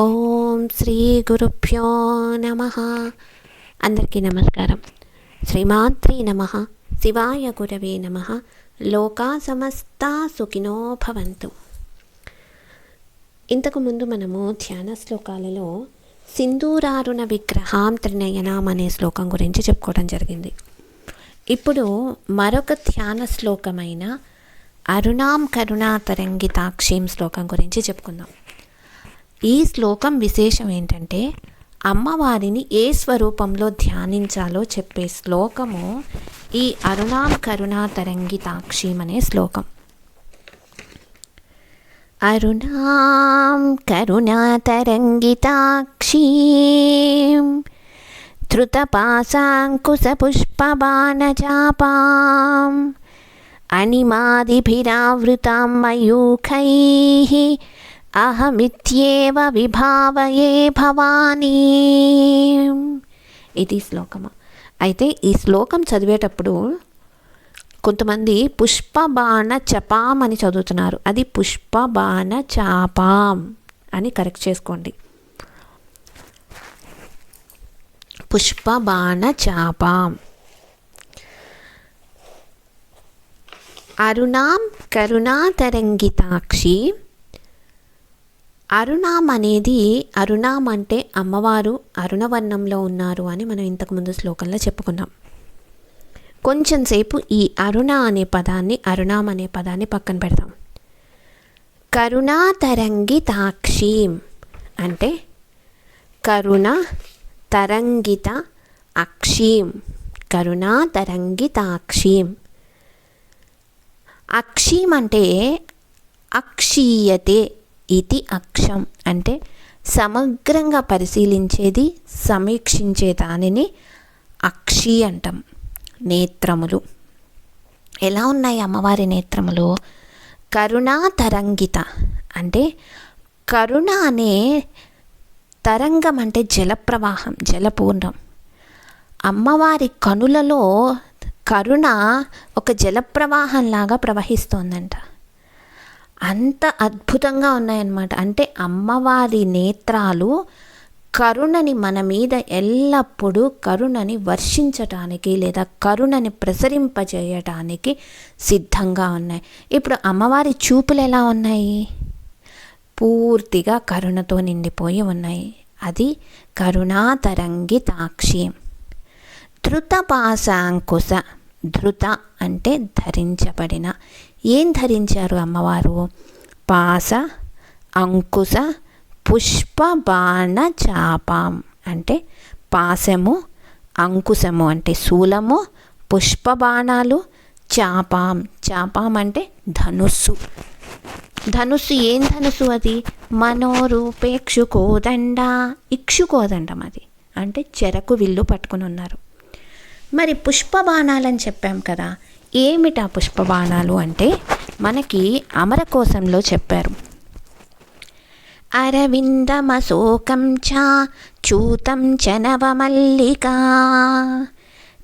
ఓం శ్రీ గురుభ్యో నమ. అందరికీ నమస్కారం. శ్రీమాత్రి నమ. శివాయ గురవే నమ. లోకా సమస్త సుఖినో భవంతు. ఇంతకుముందు మనము ధ్యాన శ్లోకాలలో సింధూరారుణ విగ్రహాం త్రినయనాం అనే శ్లోకం గురించి చెప్పుకోవడం జరిగింది. ఇప్పుడు మరొక ధ్యాన శ్లోకమైన అరుణాం కరుణా తరంగితాక్షీం శ్లోకం గురించి చెప్పుకుందాం. ఈ శ్లోకం విశేషం ఏంటంటే అమ్మవారిని ఏ స్వరూపంలో ధ్యానించాలో చెప్పే శ్లోకము ఈ అరుణాం కరుణా తరంగితాక్షిమనే శ్లోకం. అరుణాం కరుణాతరంగితాక్షీం ధృతపాశాంకుశపుష్పబాణజాపాం అనిమాదిభిరావృతాం మయూఖైః అహమిత్యేవ విభావయే భవానీ. ఇది శ్లోకము. అయితే ఈ శ్లోకం చదివేటప్పుడు కొంతమంది పుష్పబాణ చపాం అని చదువుతున్నారు. అది పుష్పబాణ చాపాం అని కరెక్ట్ చేసుకోండి. పుష్పబాణ చాపాం. అరుణాం కరుణాతరంగితాక్షి అరుణాం అనేది అరుణాం అంటే అమ్మవారు అరుణవర్ణంలో ఉన్నారు అని మనం ఇంతకుముందు శ్లోకంలో చెప్పుకున్నాం. కొంచెం సేపు ఈ అరుణ అనే పదాన్ని అరుణాం అనే పదాన్ని పక్కన పెడతాం కరుణాతరంగితాక్షీం అంటే కరుణ తరంగిత అక్షీం కరుణాతరంగితాక్షీం అక్షీం అంటే అక్షీయతే. ఇది అక్షం అంటే సమగ్రంగా పరిశీలించేది సమీక్షించే దానిని అక్షి అంటాం. నేత్రములు. ఎలా ఉన్నాయి అమ్మవారి నేత్రములు? కరుణా తరంగిత అంటే కరుణ అనే తరంగం అంటే జలప్రవాహం జలపూర్ణం. అమ్మవారి కనులలో కరుణ ఒక జలప్రవాహంలాగా ప్రవహిస్తోందంట. అంత అద్భుతంగా ఉన్నాయన్నమాట. అంటే అమ్మవారి నేత్రాలు కరుణని మన మీద ఎల్లప్పుడూ కరుణని వర్షించటానికి లేదా కరుణని ప్రసరింపజేయటానికి సిద్ధంగా ఉన్నాయి. ఇప్పుడు అమ్మవారి చూపులు ఎలా ఉన్నాయి? పూర్తిగా కరుణతో నిండిపోయి ఉన్నాయి. అది కరుణాతరంగితాక్షి ధృతపాశాంకుశ. ధృత అంటే ధరించబడిన ఏం ధరించారు అమ్మవారు? పాస అంకుశ పుష్పబాణ చాపం. అంటే పాశము అంకుశము అంటే శూలము పుష్పబాణాలు చాపాం. చాపాం అంటే ధనుస్సు. ధనుస్సు ఏం ధనుస్సు అది? మనోరూపేక్షుకోదండ ఇక్షుకోదండం అది. అంటే చెరకు విల్లు పట్టుకుని ఉన్నారు. మరి పుష్పబాణాలని చెప్పాం కదా ఏమిటా పుష్పబాణాలు అంటే? మనకి అమరకోశంలో చెప్పారు. అరవిందమశోకం చ చూతం చ నవమల్లికా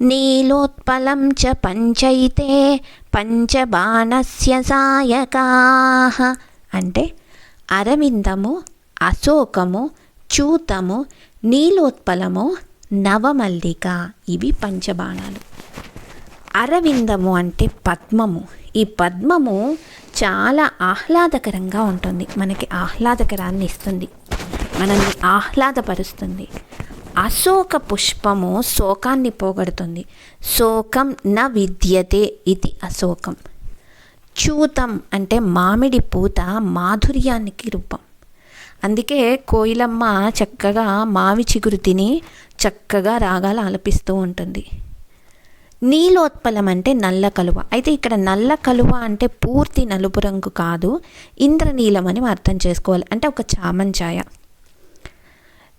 నీలోత్పలం చ పంచైతే పంచబాణస్య సాయకా. అంటే అరవిందము అశోకము చూతము నీలోత్పలము నవమల్లిక ఇవి పంచబాణాలు. అరవిందము అంటే పద్మము. ఈ పద్మము చాలా ఆహ్లాదకరంగా ఉంటుంది. మనకి ఆహ్లాదకరాన్ని ఇస్తుంది. మనల్ని ఆహ్లాదపరుస్తుంది. అశోక పుష్పము శోకాన్ని పోగొడుతుంది. శోకం న విద్యతే ఇది అశోకం. చూతం అంటే మామిడి పూత మాధుర్యానికి రూపం. అందుకే కోయిలమ్మ చక్కగా మావి చిగురు తిని చక్కగా రాగాలు ఆలపిస్తూ ఉంటుంది. నీలోత్పలం అంటే నల్ల కలువ. అయితే ఇక్కడ నల్ల కలువ అంటే పూర్తి నలుపు రంగు కాదు ఇంద్రనీలం అని అర్థం చేసుకోవాలి. అంటే ఒక చామంచాయ.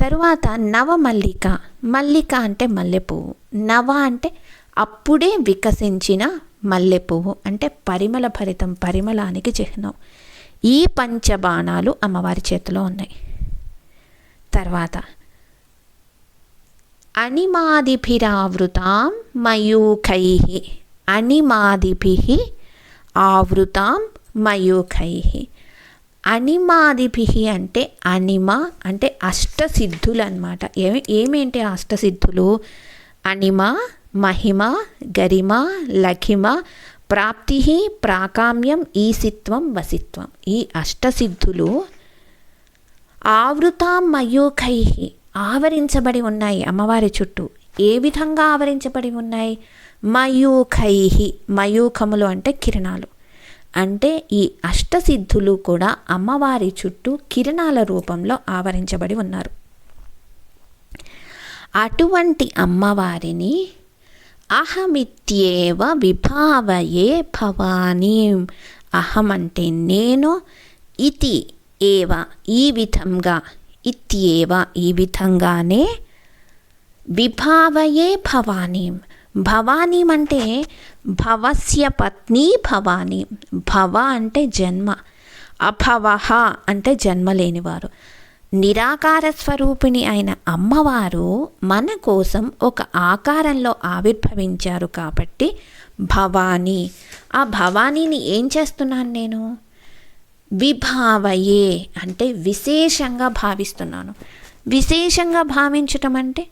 తరువాత నవమల్లిక మల్లిక. అంటే మల్లెపువ్వు. నవ అంటే అప్పుడే వికసించిన మల్లెపువ్వు. అంటే పరిమళ భరితం పరిమళానికి చిహ్నం. ఈ పంచబాణాలు అమ్మవారి చేతిలో ఉన్నాయి. తర్వాత అణిమాదిభిరావృతాం మయూఖై. అణిమాదిభి ఆవృతాం మయూఖై. అణిమాదిభి అంటే అనిమ అంటే అష్టసిద్ధులు అనమాట ఏమి ఏమేంటి అష్టసిద్ధులు? అనిమ మహిమ గరిమ లఖిమ ప్రాప్తి ప్రాకామ్యం ఈసిత్వం వసిత్వం ఈ అష్టసిద్ధులు ఆవృతాం మయూఖై. ఆవరించబడి ఉన్నాయి అమ్మవారి చుట్టూ. ఏ విధంగా ఆవరించబడి ఉన్నాయి? మయూఖైహి మయూఖములు అంటే కిరణాలు. అంటే ఈ అష్టసిద్ధులు కూడా అమ్మవారి చుట్టూ కిరణాల రూపంలో ఆవరించబడి ఉన్నారు. అటువంటి అమ్మవారిని అహమిత్యేవ విభావయే భవానీ. అహం అంటే నేను ఇతి ఏవ ఈ విధంగా ఇత్యేవ ఈ విధంగానే విభావయే భవానీం. భవానీం అంటే భవస్య పత్ని భవానీ. భవ అంటే జన్మ. అభవహ అంటే జన్మ లేనివారు. నిరాకార స్వరూపిణి అయిన అమ్మవారు మన కోసం ఒక ఆకారంలో ఆవిర్భవించారు కాబట్టి భవానీ. ఆ భవానీని ఏం చేస్తున్నాను నేను? విభావయే అంటే విశేషంగా భావిస్తున్నాను. విశేషంగా భావించటం అంటే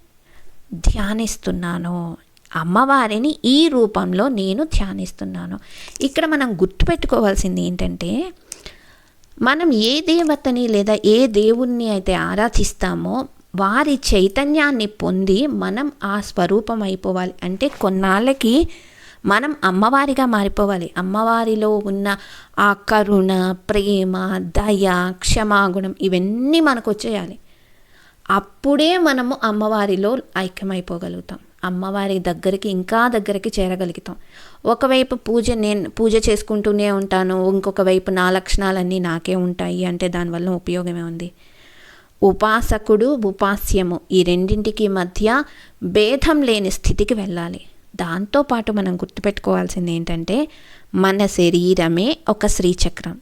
ధ్యానిస్తున్నాను. అమ్మవారిని ఈ రూపంలో నేను ధ్యానిస్తున్నాను. ఇక్కడ మనం గుర్తుపెట్టుకోవాల్సింది ఏంటంటే మనం ఏ దేవతని లేదా ఏ దేవుణ్ణి అయితే ఆరాధిస్తామో వారి చైతన్యాన్ని పొంది మనం ఆ స్వరూపం అయిపోవాలి. అంటే కొన్నాళ్ళకి మనం అమ్మవారిగా మారిపోవాలి. అమ్మవారిలో ఉన్న ఆ కరుణ ప్రేమ దయ క్షమాగుణం ఇవన్నీ మనకు వచ్చేయాలి అప్పుడే మనము అమ్మవారిలో ఐక్యమైపోగలుగుతాం. అమ్మవారి దగ్గరికి ఇంకా దగ్గరికి చేరగలుగుతాం. ఒకవైపు పూజ నేను పూజ చేసుకుంటూనే ఉంటాను. ఇంకొక వైపు నా లక్షణాలన్నీ నాకే ఉంటాయి అంటే దానివల్ల ఉపయోగమే ఉంది. ఉపాసకుడు ఉపాస్యము ఈ రెండింటికి మధ్య భేదం లేని స్థితికి వెళ్ళాలి. దాంతోపాటు మనం గుర్తుపెట్టుకోవాల్సింది ఏంటంటే మన శరీరమే ఒక శ్రీచక్రం.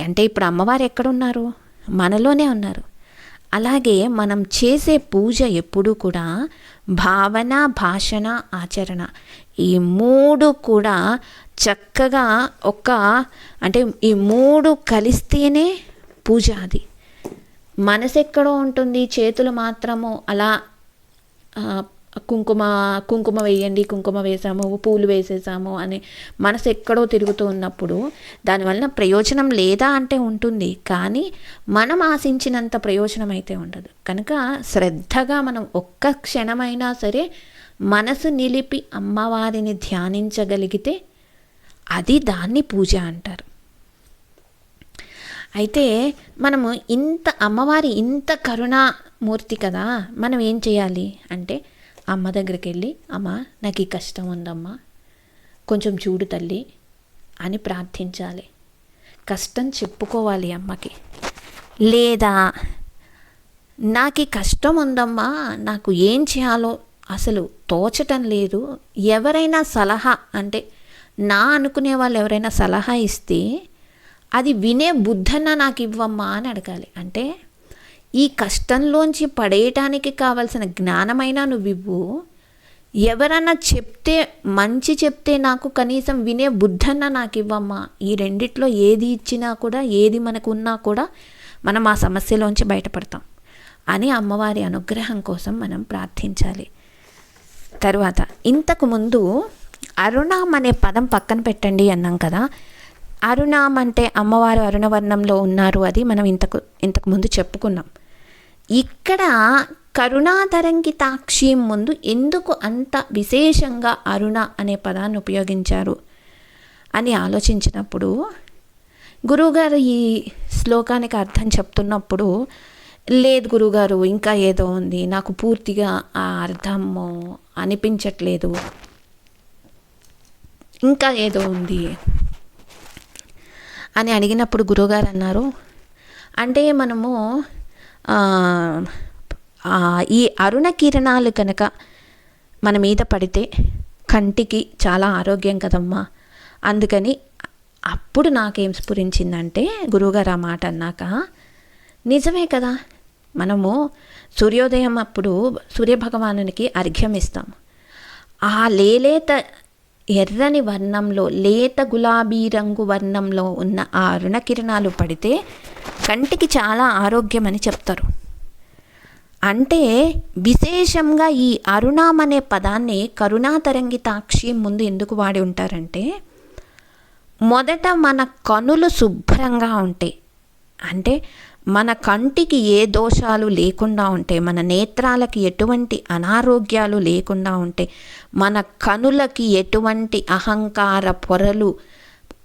అంటే ఇప్పుడు అమ్మవారు ఎక్కడున్నారు? మనలోనే ఉన్నారు. అలాగే మనం చేసే పూజ ఎప్పుడూ కూడా భావన భాషణ ఆచరణ ఈ మూడు కూడా చక్కగా ఒక అంటే ఈ మూడు కలిస్తేనే పూజ అది. మనసు ఎక్కడో ఉంటుంది చేతులు మాత్రము అలా కుంకుమ కుంకుమ వేయండి కుంకుమ వేసాము పూలు వేసేసాము అని మనసు ఎక్కడో తిరుగుతూ ఉన్నప్పుడు దానివల్ల ప్రయోజనం లేదా అంటే ఉంటుంది. కానీ మనం ఆశించినంత ప్రయోజనం అయితే ఉండదు. కనుక శ్రద్ధగా మనం ఒక్క క్షణమైనా సరే మనసు నిలిపి అమ్మవారిని ధ్యానించగలిగితే అది దాన్ని పూజ అంటారు. అయితే మనము ఇంత అమ్మవారి ఇంత కరుణామూర్తి కదా మనం ఏం చేయాలి అంటే అమ్మ దగ్గరికి వెళ్ళి అమ్మ నాకు ఈ కష్టం ఉందమ్మా. కొంచెం చూడు తల్లి అని ప్రార్థించాలి. కష్టం చెప్పుకోవాలి అమ్మకి. లేదా నాకు ఈ కష్టం ఉందమ్మా. నాకు ఏం చేయాలో అసలు తోచటం లేదు. ఎవరైనా సలహా అంటే నా అనుకునే వాళ్ళు ఎవరైనా సలహా ఇస్తే అది వినే బుద్ధన్న నాకు ఇవ్వమ్మా అని అడగాలి. అంటే ఈ కష్టంలోంచి పడేయటానికి కావలసిన జ్ఞానమైనా నువ్వు ఇవ్వు ఎవరన్నా చెప్తే మంచి చెప్తే నాకు కనీసం వినే బుద్ధన్న నాకు ఇవ్వమ్మా ఈ రెండిట్లో ఏది ఇచ్చినా కూడా ఏది మనకు ఉన్నా కూడా మనం ఆ సమస్యలోంచి బయటపడతాం అని అమ్మవారి అనుగ్రహం కోసం మనం ప్రార్థించాలి. తరువాత ఇంతకుముందు అరుణం అనే పదం పక్కన పెట్టండి అన్నాం కదా. అరుణం అంటే అమ్మవారు అరుణవర్ణంలో ఉన్నారు అది మనం ఇంతకు ఇంతకు ముందు చెప్పుకున్నాం. ఇక్కడ కరుణాతరంగితాక్షి ముందు ఎందుకు అంత విశేషంగా అరుణ అనే పదాన్ని ఉపయోగించారు అని ఆలోచించినప్పుడు గురువుగారు ఈ శ్లోకానికి అర్థం చెప్తున్నప్పుడు లేదు గురుగారు ఇంకా ఏదో ఉంది నాకు పూర్తిగా ఆ అర్థము అనిపించట్లేదు ఇంకా ఏదో ఉంది. అని అడిగినప్పుడు గురువుగారు అన్నారు అంటే మనము ఈ అరుణ కిరణాలు కనుక మన మీద పడితే కంటికి చాలా ఆరోగ్యం కదమ్మా. అందుకని అప్పుడు నాకేం స్ఫురించిందంటే గురువుగారు ఆ మాట అన్నాక నిజమే కదా మనము సూర్యోదయం అప్పుడు సూర్యభగవానునికి అర్ఘ్యం ఇస్తాం ఆ లేలేత ఎర్రని వర్ణంలో లేత గులాబీ రంగు వర్ణంలో ఉన్న ఆ రుణకిరణాలు పడితే కంటికి చాలా ఆరోగ్యం అని చెప్తారు. అంటే విశేషంగా ఈ అరుణం అనే పదాన్ని కరుణాతరంగితాక్షి ముందు ఎందుకు వాడి ఉంటారంటే మొదట మన కనులు శుభ్రంగా ఉంటాయి అంటే మన కంటికి ఏ దోషాలు లేకుండా ఉంటే మన నేత్రాలకి ఎటువంటి అనారోగ్యాలు లేకుండా ఉంటే మన కనులకి ఎటువంటి అహంకార పొరలు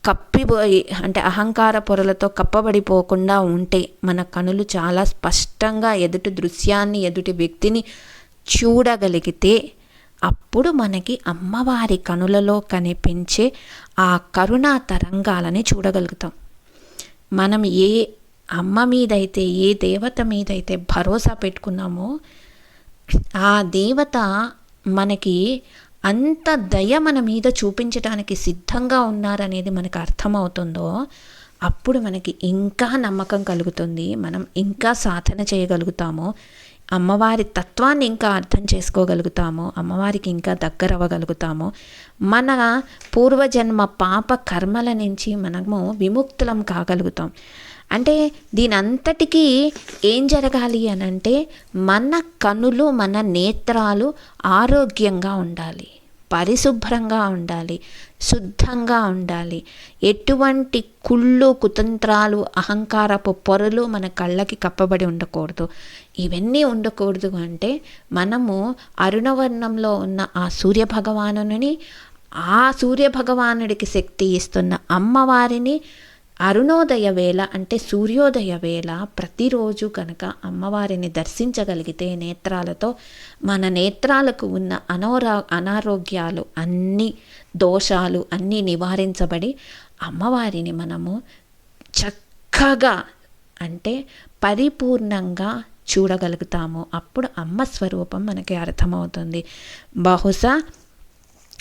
కప్పిపోయి అంటే అహంకార పొరలతో కప్పబడిపోకుండా ఉంటే మన కనులు చాలా స్పష్టంగా ఎదుటి దృశ్యాన్ని ఎదుటి వ్యక్తిని చూడగలిగితే అప్పుడు మనకి అమ్మవారి కనులలో కనిపించే ఆ కరుణా తరంగాలని చూడగలుగుతాం. మనం ఏ అమ్మ మీదైతే ఏ దేవత మీదైతే భరోసా పెట్టుకున్నామో ఆ దేవత మనకి అంత దయ మన మీద చూపించడానికి సిద్ధంగా ఉన్నారనేది మనకు అర్థమవుతుందో అప్పుడు మనకి ఇంకా నమ్మకం కలుగుతుంది. మనం ఇంకా సాధన చేయగలుగుతాము అమ్మవారి తత్వాన్ని ఇంకా అర్థం చేసుకోగలుగుతాము అమ్మవారికి ఇంకా దగ్గర అవ్వగలుగుతాము మన పూర్వజన్మ పాప కర్మల నుంచి మనము విముక్తులం కాగలుగుతాం. అంటే దీని అంతటికీ ఏం జరగాలి అని అంటే మన కనులు మన నేత్రాలు ఆరోగ్యంగా ఉండాలి. పరిశుభ్రంగా ఉండాలి. శుద్ధంగా ఉండాలి. ఎటువంటి కుళ్ళు కుతంత్రాలు అహంకారపు పొరలు మన కళ్ళకి కప్పబడి ఉండకూడదు. ఇవన్నీ ఉండకూడదు అంటే మనము అరుణవర్ణంలో ఉన్న ఆ సూర్య భగవానుని ఆ సూర్య భగవానుడికి శక్తి ఇస్తున్న అమ్మవారిని అరుణోదయ వేళ అంటే సూర్యోదయ వేళ ప్రతిరోజు కనుక అమ్మవారిని దర్శించగలిగితే నేత్రాలతో మన నేత్రాలకు ఉన్న అనోరా అనారోగ్యాలు అన్ని దోషాలు అన్నీ నివారించబడి అమ్మవారిని మనము చక్కగా అంటే పరిపూర్ణంగా చూడగలుగుతాము. అప్పుడు అమ్మ స్వరూపం మనకి అర్థమవుతుంది. బహుశా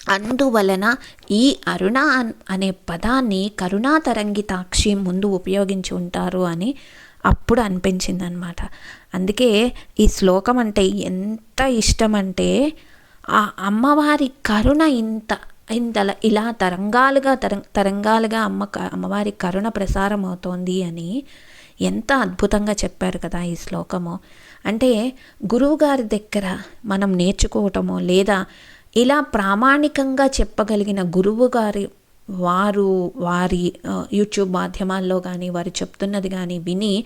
అందువలన ఈ అరుణ అనే పదాన్ని కరుణాతరంగితాక్షి ముందు ఉపయోగించి ఉంటారు అని అప్పుడు అనిపించింది అనమాట అందుకే ఈ శ్లోకం అంటే ఎంత ఇష్టమంటే ఆ అమ్మవారి కరుణ ఇంత ఇంతలా ఇలా తరంగాలుగా తరం తరంగాలుగా అమ్మ అమ్మవారి కరుణ ప్రసారం అవుతోంది అని ఎంత అద్భుతంగా చెప్పారు కదా ఈ శ్లోకము. అంటే గురువుగారి దగ్గర మనం నేర్చుకోవటము లేదా ఇలా ప్రామాణికంగా చెప్పగలిగిన గురువు గారి వారు వారి యూట్యూబ్ మాధ్యమాల్లో కానీ వారు చెప్తున్నది కానీ విని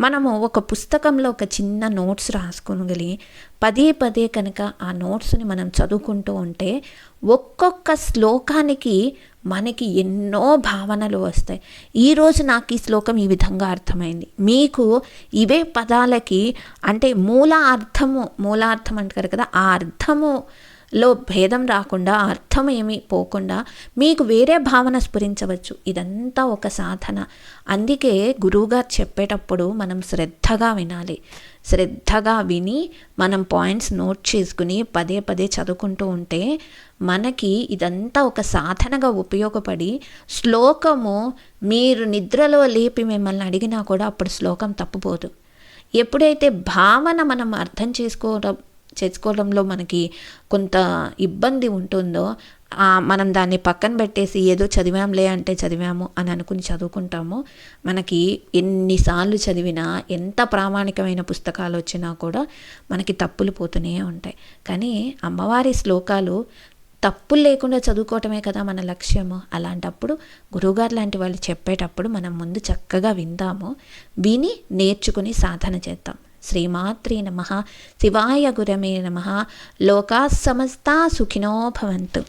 మనము ఒక పుస్తకంలో ఒక చిన్న నోట్స్ రాసుకోగలి పదే పదే కనుక ఆ నోట్స్ని మనం చదువుకుంటూ ఉంటే ఒక్కొక్క శ్లోకానికి మనకి ఎన్నో భావనలు వస్తాయి. ఈరోజు నాకు ఈ శ్లోకం ఈ విధంగా అర్థమైంది. మీకు ఇవే పదాలకి అంటే మూల అర్థము మూలార్థం అంటారు కదా ఆ అర్థము లో భేదం రాకుండా అర్థం ఏమి పోకుండా మీకు వేరే భావన స్ఫురించవచ్చు. ఇదంతా ఒక సాధన. అందుకే గురువుగారు చెప్పేటప్పుడు మనం శ్రద్ధగా వినాలి. శ్రద్ధగా విని మనం పాయింట్స్ నోట్ చేసుకుని పదే పదే చదువుకుంటూ ఉంటే మనకి ఇదంతా ఒక సాధనగా ఉపయోగపడి శ్లోకము మీరు నిద్రలో లేపి మిమ్మల్ని అడిగినా కూడా అప్పుడు శ్లోకం తప్పుపోదు ఎప్పుడైతే భావన మనం అర్థం చేసుకోవడం చేసుకోవడంలో మనకి కొంత ఇబ్బంది ఉంటుందో మనం దాన్ని పక్కన పెట్టేసి ఏదో చదివాంలే అంటే చదివాము అని అనుకుని చదువుకుంటాము. మనకి ఎన్నిసార్లు చదివినా ఎంత ప్రామాణికమైన పుస్తకాలు వచ్చినా కూడా మనకి తప్పులు పోతూనే ఉంటాయి. కానీ అమ్మవారి శ్లోకాలు తప్పులు లేకుండా చదువుకోవటమే కదా మన లక్ష్యము. అలాంటప్పుడు గురువుగారు లాంటి వాళ్ళు చెప్పేటప్పుడు మనం ముందు చక్కగా విందాము. విని నేర్చుకుని సాధన చేద్దాం. శ్రీమాత్రే నమ శివాయ గురమే నమ లోకా సమస్తా సుఖినో భవంతు.